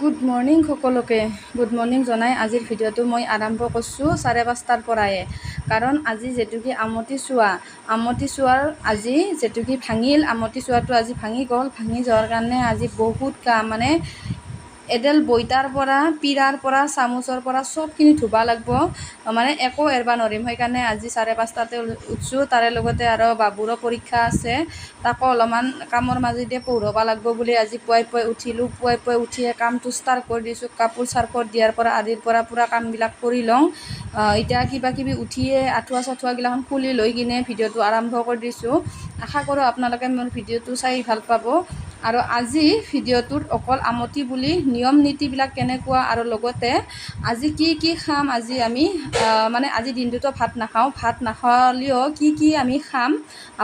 Good morning সকলোকে। Good morning জনাই আজিৰ ভিডিঅ'টো মই আৰম্ভ কৰিছোঁ চাৰে পাঁচটাৰ পৰাই। কাৰণ আজি যেতুকি আমতি চোৱা। আমতি চোৱাৰ আজি যেতুকি ভাঙিল আমতি চোৱাটো আজি ভাঙি গ'ল ভাঙি যোৱাৰ কাৰণে আজি বহুত কাম মানে এডাল বইতাৰ পৰা, পিৰাৰ পৰা, চামুচৰ পৰা চবখিনি ধুব লাগিব। মানে একো এৰবা নোৱাৰিম সেইকাৰণে আজি চাৰে পাঁচটাতে উঠছোঁ। তাৰে লগতে আৰু বাবুৰো পৰীক্ষা আছে। তাকো অলপমান কামৰ মাজেদি পঢ়াব লাগিব বুলি আজি পুৱাই পুৱাই উঠিলোঁ। পুৱাই পুৱাই উঠিয়ে কামটো ষ্টাৰ্ট কৰি দিছোঁ। কাপোৰ চাৰ্ফত দিয়াৰ পৰা, আদিৰ পৰা পূৰা কামবিলাক কৰি লওঁ। এতিয়া কিবা কিবি উঠিয়ে আঁঠুৱা চাঠুৱাগিলাখন খুলি লৈ কিনে ভিডিঅ'টো আৰম্ভ কৰি দিছোঁ। আশা কৰোঁ আপোনালোকে মোৰ ভিডিঅ'টো চাই ভালো পাব। আৰু আজি ভিডিঅ'টোত অকল আমতি বুলি নিয়ম নীতিবিলাক কেনেকুৱা আৰু লগতে আজি কি কি খাম আজি আমি মানে আজি দিনটোতো ভাত নাখাওঁ ভাত নাখালেও কি কি আমি খাম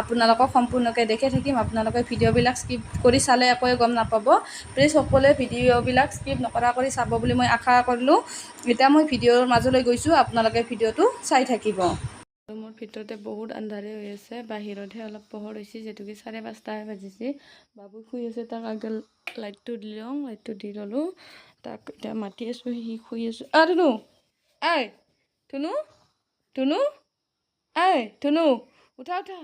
আপোনালোকক সম্পূৰ্ণকৈ দেখি থাকিম। আপোনালোকে ভিডিঅ'বিলাক স্কিপ কৰি চালে একোৱে গম নাপাব। প্লিজ সকলোৱে ভিডিঅ'বিলাক স্কিপ নকৰা কৰি চাব বুলি মই আশা কৰিলোঁ। এতিয়া মই ভিডিঅ'ৰ মাজলৈ গৈছোঁ আপোনালোকে ভিডিঅ'টো চাই থাকিব। ৰুমৰ ভিতৰতে বহুত আন্ধাৰে হৈ আছে বাহিৰতহে অলপ পোহৰ হৈছে যিহেতুকে চাৰে পাঁচটাহে বাজিছে। বাবু শুই আছে তাক আগডাল লাইটটো দি লওঁ লাইটটো দি ল'লোঁ। তাক এতিয়া মাতি আছোঁ সি শুই আছোঁ। আ ধুনু আই ধুনু ধুনু আই ধুনু উঠা উঠা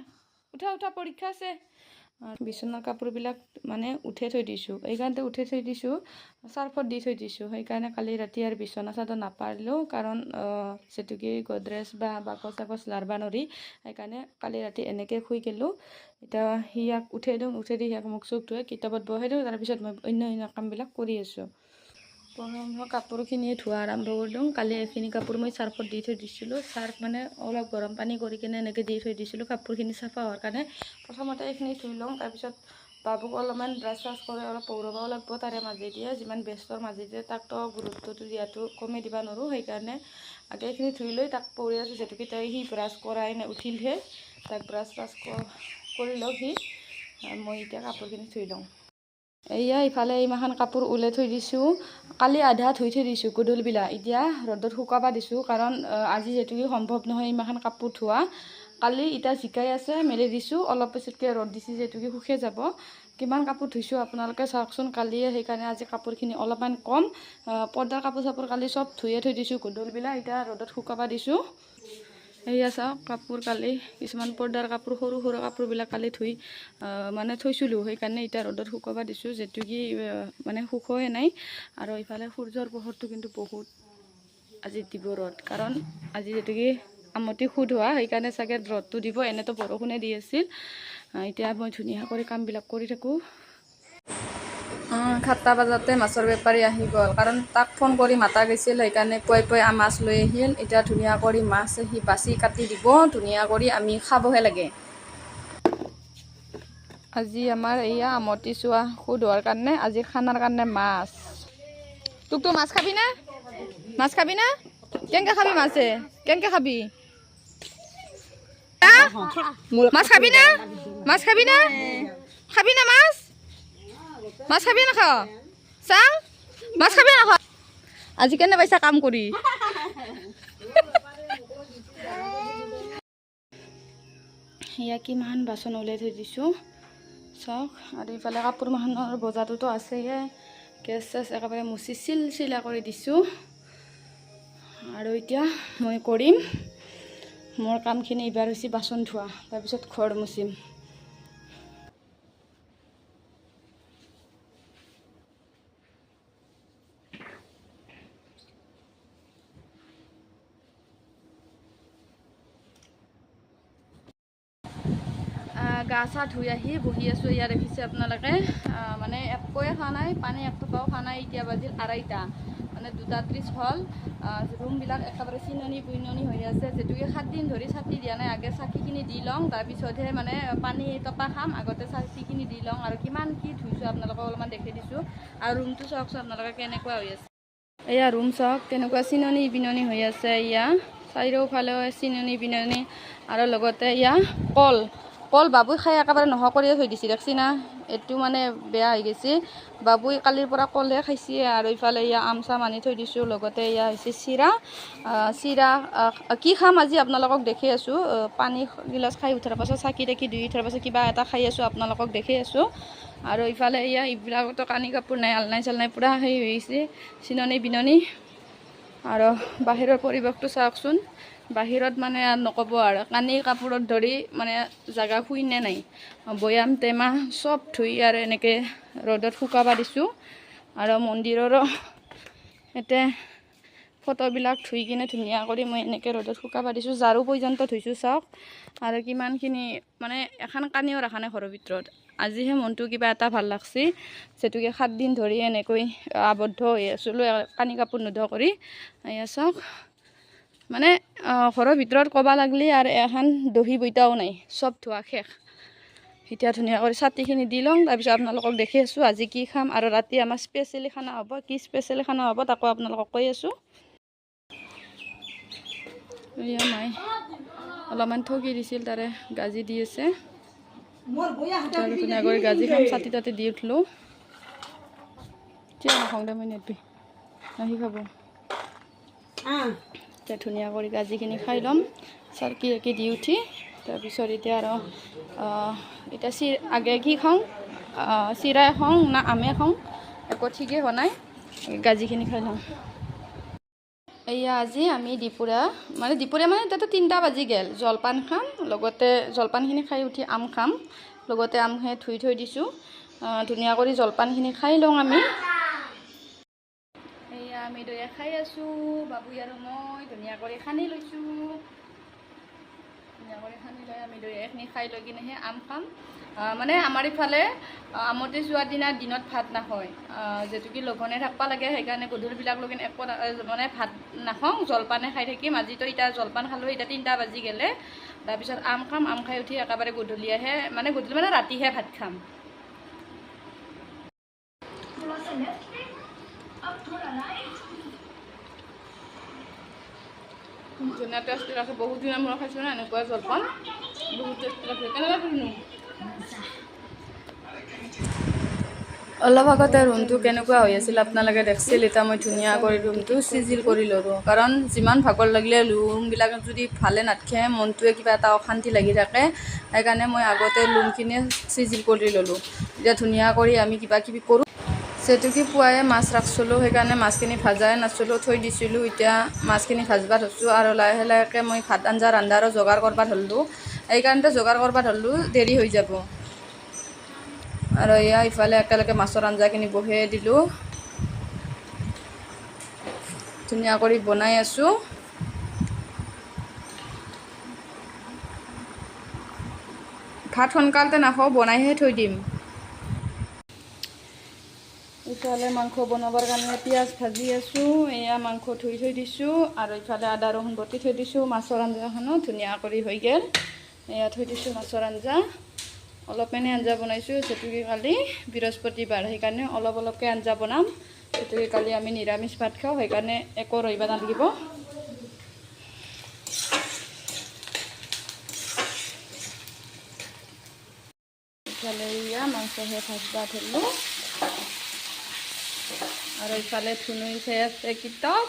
উঠা উঠা পৰীক্ষা আছে। বিচনাৰ কাপোৰবিলাক মানে উঠাই থৈ দিছোঁ। এইকাৰণতে উঠাই থৈ দিছোঁ, চাৰ্ফত দি থৈ দিছোঁ। সেইকাৰণে কালি ৰাতি আৰু বিচনা চাদৰ নাপাৰিলোঁ কাৰণ যিটোকি গডৰেজ বা বাকচ চাকচ লাৰবা নৰি, সেইকাৰণে কালি ৰাতি এনেকৈ শুই গ'লোঁ। এতিয়া সি ইয়াক উঠাই দিওঁ উঠাই দি সিয়াক মুখ চুখ ধুৱাই কিতাপত বহাই দিওঁ, তাৰপিছত মই অন্য অন্য কামবিলাক কৰি আছোঁ। প্ৰথম কাপোৰখিনি ধোৱা আৰম্ভ কৰি দিওঁ। কালি এইখিনি কাপোৰ মই চাৰ্ফত দি থৈ দিছিলোঁ। চাৰ্ফ মানে অলপ গৰম পানী কৰি কিনে এনেকৈ দি থৈ দিছিলোঁ কাপোৰখিনি চাফা হোৱাৰ কাৰণে। প্ৰথমতে এইখিনি ধুই লওঁ তাৰপিছত বাবুক অলপমান ব্ৰাছ চ্ৰাছ কৰি অলপ পৌৰবাও লাগিব তাৰে মাজেদিয়ে যিমান ব্যস্তৰ মাজেদিয়ে তাকতো গুৰুত্বটো দিয়াটো কমে দিব নোৱাৰোঁ সেইকাৰণে আগে এইখিনি ধুই লৈ তাক পৰি আছোঁ যিহেতুকে তাই সি ব্ৰাছ কৰাই নে উঠিলহে তাক ব্ৰাছ চ্ৰাছ ক- কৰি লওক সি। মই এতিয়া কাপোৰখিনি ধুই লওঁ। এয়া ইফালে এইমাখান কাপোৰ ওলাই থৈ দিছোঁ। কালি আধা ধুই থৈ দিছোঁ গধূলিবিলাক এতিয়া ৰ'দত শুকাব দিছোঁ কাৰণ আজি যিহেতুকে সম্ভৱ নহয় ইমাখান কাপোৰ ধোৱা। কালি ইটা জিকাই আছে, মেলি দিছোঁ। অলপ পিছতকৈ ৰ'দ দিছে যিহেতুকে শুকাই যাব। কিমান কাপোৰ ধুইছোঁ আপোনালোকে চাওকচোন কালিয়ে, সেইকাৰণে আজি কাপোৰখিনি অলপমান কম। পৰ্দাৰ কাপোৰ চাপোৰ কালি চব ধুয়ে থৈ দিছোঁ গধূলিবিলাক এতিয়া ৰ'দত শুকাব দিছোঁ। এয়া চাওক কাপোৰ কালি কিছুমান পৰ্দাৰ কাপোৰ সৰু সৰু কাপোৰবিলাক কালি ধুই মানে থৈছিলোঁ। সেইকাৰণে এতিয়া ৰ'দত শুকাব দিছোঁ যিটো কি মানে শুকোৱাই নাই। আৰু ইফালে সূৰ্যৰ পোহৰটো কিন্তু বহুত আজি দিব ৰ'দ। কাৰণ আজি যিটো কি আমতি সুধ হোৱা সেইকাৰণে চাগে ৰ'দটো দিব এনেতো বৰষুণে দি আছিল। এতিয়া মই ধুনীয়া কৰি কামবিলাক কৰি থাকোঁ। সাতটা বজাতে মাছৰ বেপাৰী আহি গ'ল। কাৰণ তাক ফোন কৰি মাতা গৈছিল, সেইকাৰণে পুৱাই পুৱাই মাছ লৈ আহিল। এতিয়া ধুনীয়া কৰি মাছ সি বাচি কাটি দিব, ধুনীয়া কৰি আমি খাবহে লাগে। আজি আমাৰ এয়া আমতি চোৱা সুদ হোৱাৰ কাৰণে, আজি খানাৰ কাৰণে মাছ। তোক তো মাছ খাবি না? মাছ খাবি না? কেনেকৈ খাবি মাছে? কেনেকৈ খাবি? মাছ খাবি না? মাছ খাবি না? খাবি না মাছ? মাছ খাবি নাখাৱ চাং? মাছ খাবি আজি কেনে পাইছা কাম কৰি? এয়া কিমান বাচন ওলাই থৈ দিছোঁ। চাওক আৰু ইফালে কাপোৰ মাখনৰ বজাৰটোতো আছেই গেছ চেছ একেবাৰে মুচি চিল চিলা কৰি দিছোঁ। আৰু এতিয়া মই কৰিম। মোৰ কামখিনি এইবাৰ হৈছে বাচন ধোৱা। তাৰপিছত ঘৰ মুচিম আহ, গা চা ধুই আহি বহি আছোঁ ইয়াত দেখিছে আপোনালোকে। মানে একোৱে খোৱা নাই পানী এক টোপাও খোৱা নাই এতিয়া বাজিল আঢ়ৈটা মানে দুটা ত্ৰিছ হ'ল। ৰুমবিলাক একেবাৰে চিননি বুইননি হৈ আছে। যিহেতুকে সাতদিন ধৰি চাতি দিয়া নাই আগে চাকিখিনি দি লওঁ তাৰপিছতহে মানে পানী টপা খাম আগতে চাকিখিনি দি লওঁ। আৰু কিমান কি ধুইছোঁ আপোনালোকক অলপমান দেখি দিছোঁ। আৰু ৰুমটো চাওকচোন আপোনালোকে কেনেকুৱা হৈ আছে। এয়া ৰুম চাওক কেনেকুৱা চিননি বিননি হৈ আছে এয়া। চাৰিওফালেও চিননি বিননি। আৰু লগতে এয়া কল। কল বাবুই খাই একেবাৰে নোহোৱা কৰিয়ে থৈ দিছে দেখছি না এইটো মানে বেয়া হৈ গৈছে। বাবুই কালিৰ পৰা কলহে খাইছে আৰু ইফালে এয়া আম চাম আনি থৈ দিছোঁ, লগতে এয়া হৈছে চিৰা। চিৰা কি খাম আজি আপোনালোকক দেখি আছোঁ। পানী গিলাচ খাই উঠাৰ পাছত, চাকি তাকি ধুই উঠাৰ পাছত কিবা এটা খাই আছোঁ, আপোনালোকক দেখি আছোঁ। আৰু ইফালে এয়া এইবিলাকতো কানি কাপোৰ নাই, আলনাই চালনাই পূৰা হেৰি হৈ গৈছে চিননি বিননি আৰু বাহিৰৰ পৰিৱেশটো চাওকচোন। বাহিৰত মানে নক'ব আৰু। কানি কাপোৰত ধৰি মানে জেগা শুইনে নাই। বৈয়াম টেমা চব ধুই আৰু এনেকৈ ৰ'দত শুকাব দিছোঁ। আৰু মন্দিৰৰো এতিয়া ফটোবিলাক ধুই কিনে ধুনীয়া কৰি মই এনেকৈ ৰ'দত শুকাব দিছোঁ। ঝাৰু পৰ্যন্ত ধুইছোঁ চাওক। আৰু কিমানখিনি মানে এখন কানিও ৰখা নাই ঘৰৰ ভিতৰত। আজিহে মনটো কিবা এটা ভাল লাগছে। যিহেতুকে সাতদিন ধৰি এনেকৈ আবদ্ধ হৈ আছিলোঁ কানি কাপোৰ নোধোৱা কৰি। এয়া চাওক। মানে ঘৰৰ ভিতৰত ক'ব লাগলি আৰু এখন দহি বইতাও নাই চব ধোৱা শেষ। এতিয়া ধুনীয়া কৰি চাটিখিনি দি লওঁ তাৰপিছত আপোনালোকক দেখি আছোঁ আজি কি খাম। আৰু ৰাতি আমাৰ স্পেচিয়েলি খানা হ'ব কি স্পেচিয়েলি খানা হ'ব তাকো আপোনালোকক কৈ আছোঁ। মাই অলপমান ঠগি দিছিল তাৰে গাজি দি আছে। আৰু ধুনীয়া কৰি গাজি খাম চাটি তাটি দি উঠলোঁ। কিয় নাখাওঁ দে মই নেটবি? আহি খাব। এতিয়া ধুনীয়া কৰি গাজিখিনি খাই ল'ম। চাৰকি ৰাকি দি উঠি তাৰপিছত এতিয়া আৰু এতিয়া চি আগে কি খাওঁ? চিৰাই খাওঁ না আমে খাওঁ? একো ঠিকেই হোৱা নাই গাজিখিনি খাই লওঁ। এয়া আজি আমি দুপৰীয়া মানে দুপৰীয়া মানে তাতে তিনিটা বাজি গ'ল। জলপান খাম লগতে জলপানখিনি খাই উঠি আম খাম লগতে আমখিনি ধুই থৈ দিছোঁ। ধুনীয়া কৰি জলপানখিনি খাই লওঁ আমি। আমি দৈয়া খাই আছোঁ বাবুই আৰু মই ধুনীয়া কৰি সানি লৈছোঁ। ধুনীয়া কৰি সানি লৈ আমি দৈয়াখিনি খাই লৈ কিনেহে আম খাম। আহ, মানে আমাৰ ইফালে আহ, আমতি যোৱাৰ দিনা দিনত ভাত নাখায়। আহ, যিহেতুকে লঘনে থাকিব লাগে সেইকাৰণে গধূলিবিলাক লগিন একো না- আহ, মানে ভাত নাখাওঁ জলপানে খাই থাকিম। আজিতো এতিয়া জলপান খালোঁ এতিয়া তিনিটা বাজি গ'লে। তাৰপিছত আম খাম আম খাই উঠি একেবাৰে গধূলিয়েহে মানে গধূলি মানে ৰাতিহে ভাত খাম। ধুনীয়া টেষ্টি ৰাখে বহুত দিনৰ মূৰত না এনেকুৱা জলপান বহুত টেষ্টি ৰাখে কেনেকুৱা কৰিনো অলপ আগতে ৰুমটো কেনেকুৱা হৈ আছিল আপোনালোকে দেখিছিল, এতিয়া মই ধুনীয়া কৰি ৰুমটো চিজিল কৰি ল'লোঁ। কাৰণ যিমান ভাগৰ লাগিলে ৰুমবিলাক যদি ভালে নাথাকে, মনটোৱে কিবা এটা অশান্তি লাগি থাকে, সেইকাৰণে মই আগতে ৰুমখিনি চিজিল কৰি ল'লোঁ। এতিয়া ধুনীয়া কৰি আমি কিবা কিবি কৰোঁ। যিহেতুকে পুৱাই মাছ ৰাখিছিলোঁ সেইকাৰণে মাছখিনি ভাজাই নাছিলোঁ থৈ দিছিলোঁ। এতিয়া মাছখিনি ভাজবা ধৰছোঁ আৰু লাহে লাহেকৈ মই ভাত আঞ্জা ৰান্ধাৰো যোগাৰ কৰিব ধৰিলোঁ সেইকাৰণতে যোগাৰ কৰিব ধৰিলোঁ দেৰি হৈ যাব। আৰু এয়া ইফালে একেলগে মাছৰ আঞ্জাখিনি বহাই দিলোঁ। ধুনীয়া কৰি বনাই আছোঁ। ভাত সোনকালতে নাখাওঁ বনাইহে থৈ দিম। ইফালে মাংস বনাবৰ কাৰণে পিঁয়াজ ভাজি আছোঁ এয়া মাংস ধুই থৈ দিছোঁ আৰু ইফালে আদা ৰহুন বটি থৈ দিছোঁ মাছৰ আঞ্জাখনো ধুনীয়া কৰি হৈ গ'ল। এয়া থৈ দিছোঁ মাছৰ আঞ্জা। অলপমানে আঞ্জা বনাইছোঁ যিহেতুকে কালি বৃহস্পতিবাৰ সেইকাৰণে অলপ অলপকৈ আঞ্জা বনাম। যিহেতুকে কালি আমি নিৰামিষ ভাত খাওঁ সেইকাৰণে একো ৰহিব নালাগিব। ইফালে এয়া ভাজবা ধৰিলোঁ আৰু ইফালে ধুনুই চাই আছে কিতাপ।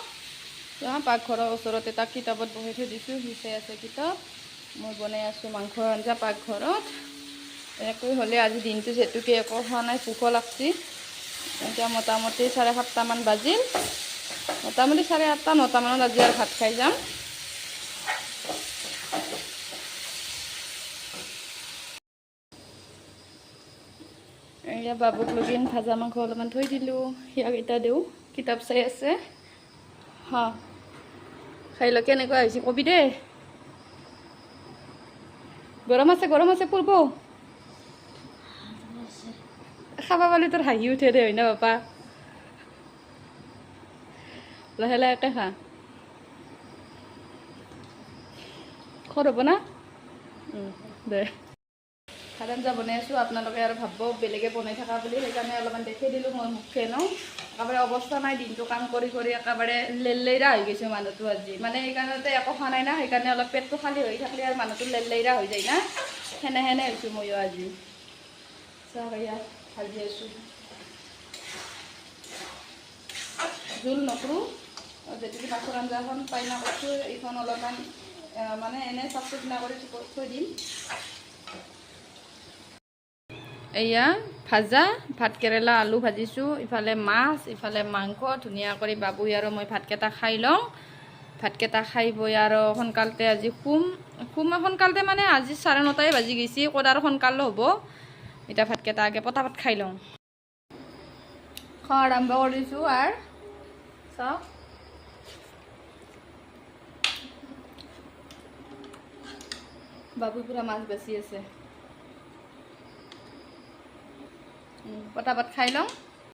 পাকঘৰৰ ওচৰত এটা কিতাপত বহি থৈ দিছোঁ সি চাই আছে কিতাপ। মই বনাই আছোঁ মাংসৰ আঞ্জা পাকঘৰত। এনেকৈ হ'লে আজি দিনটো যিহেতুকে একো খোৱা নাই ভোকো লাগছি। এতিয়া মোটামুটি চাৰে সাতটামান বাজিল। মোটামুটি চাৰে আঠটা নটামানত আজি আৰু ভাত খাই যাম। এয়া বাবুক লগিন ভাজা মাংস অলপমান থৈ দিলোঁ। সিয়াক এতিয়া দিওঁ, কিতাপ চাই আছে। হা, খাই লৈ কেনেকুৱা হৈছে, কবি দেই। গৰম আছে গৰম আছে, পূৰ্ব। খাবা পালে তোৰ হাঁহি উঠে দে হয় না বাপা? লাহে লাহেকে খা। খৰ হ'ব না? দে। ভাত আঞ্জা বনাই আছোঁ, আপোনালোকে আৰু ভাবিব বেলেগে বনাই থকা বুলি। সেইকাৰণে অলপমান দেখাই দিলোঁ মই মুখে, ন? একেবাৰে অৱস্থা নাই, দিনটো কাম কৰি কৰি একেবাৰে লেলেইৰা হৈ গৈছোঁ মানুহটো আজি। মানে সেইকাৰণতে একো খোৱা নাই না, সেইকাৰণে অলপ পেটটো খালী হৈ থাকিলে আৰু মানুহটো লেলেইৰা হৈ যায় না। সেনে সেনে হৈছোঁ ময়ো আজি। চাওক ইয়াত ভাজি আছোঁ। জোল নকৰোঁ। যেতিকে মাছৰ আঞ্জাখন পাই কৈছোঁ এইখন অলপমান মানে এনে চাফ চিকুণা কৰি থৈ দিম। এয়া ভাজা, ভাত কেৰেলা, আলু ভাজিছোঁ। ইফালে মাছ, ইফালে মাংস, ধুনীয়া কৰি বাবুই আৰু মই ভাতকেইটা খাই লওঁ। ভাতকেইটা খাই বৈ আৰু সোনকালতে আজি শুম শুম সোনকালতে মানে আজি চাৰে নটাই বাজি গৈছে, ক'ত আৰু সোনকালে হ'ব। এতিয়া ভাতকেইটা আগে পটাপট খাই লওঁ। খোৱা আৰম্ভ কৰিছোঁ আৰু। চাওক বাবু পূৰা মাছ বেচি আছে। পটাপট খাই লওঁ